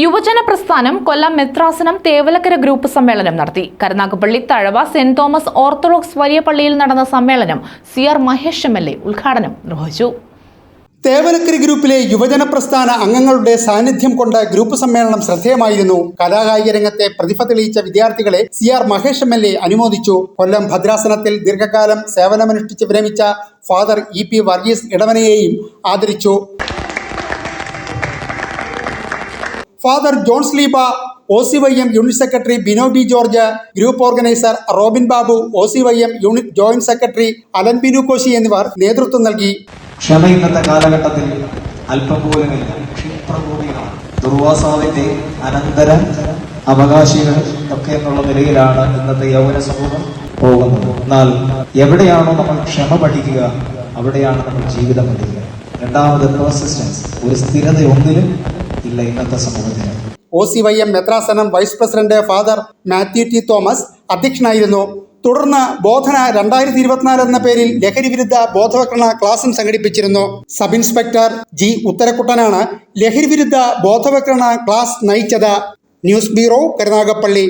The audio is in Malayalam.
യുവജന പ്രസ്ഥാനം കൊല്ലം മെത്രാസനം തേവലക്കര ഗ്രൂപ്പ് സമ്മേളനം നടത്തി. Karunagappally Thazhava Saint Thomas orthodox വലിയ പള്ളിയിൽ നടന്ന സമ്മേളനം C R Mahesh M L A ഉദ്ഘാടനം നിർവഹിച്ചു. തേവലക്കരി ഗ്രൂപ്പിലെ യുവജന പ്രസ്ഥാന അംഗങ്ങളുടെ സാന്നിധ്യം കൊണ്ട് ഗ്രൂപ്പ് സമ്മേളനം ശ്രദ്ധേയമായിരുന്നു. കലാകായിക രംഗത്തെ പ്രതിഭ തെളിയിച്ച വിദ്യാർത്ഥികളെ C R Mahesh M L A അനുമോദിച്ചു. കൊല്ലം ഭദ്രാസനത്തിൽ ദീർഘകാലം സേവനമനുഷ്ഠിച്ച് വിരമിച്ച ഫാദർ ഇ പി വർഗീസ് ഇടവനയെയും ആദരിച്ചു. Father John Sleeba O C Y M unit secretary Bino B George group organiser Robin Babu O C Y M unit joint secretary Alan Binu Koshy എന്നിവർ നേതൃത്വം നൽകി. ക്ഷമ ഇന്നത്തെ കാലഘട്ടത്തിൽ അല്പം പോലുമില്ല ദുർവാസാവിന്റെ അനന്തര അവകാശികൾ ഒക്കെ എന്നുള്ള നിലയിലാണ് ഇന്നത്തെ യൗവന സമൂഹം പോകുന്നത്. എന്നാൽ എവിടെയാണോ നമ്മൾ ക്ഷമ പഠിക്കുക അവിടെയാണ് നമ്മൾ ജീവിതം പഠിക്കുക. രണ്ടാമത് പെർസിസ്റ്റൻസ് ഒരു സ്ഥിരത ഒന്നിലും ഇല്ല ഇന്നത്തെ സമൂഹത്തിന്. O C Y M മെത്രാസനം vice president father Mathew T Thomas അധ്യക്ഷനായിരുന്നു. തുടർന്ന് ബോധന രണ്ടായിരത്തി ഇരുപത്തിനാല് എന്ന പേരിൽ ലഹരി വിരുദ്ധ ബോധവൽക്കരണ ക്ലാസും സംഘടിപ്പിച്ചിരുന്നു. സബ് ഇൻസ്പെക്ടർ ജി ഉത്തരക്കുട്ടനാണ് ലഹരി വിരുദ്ധ ബോധവൽക്കരണ ക്ലാസ് നയിച്ചത്. News bureau Karunagappally.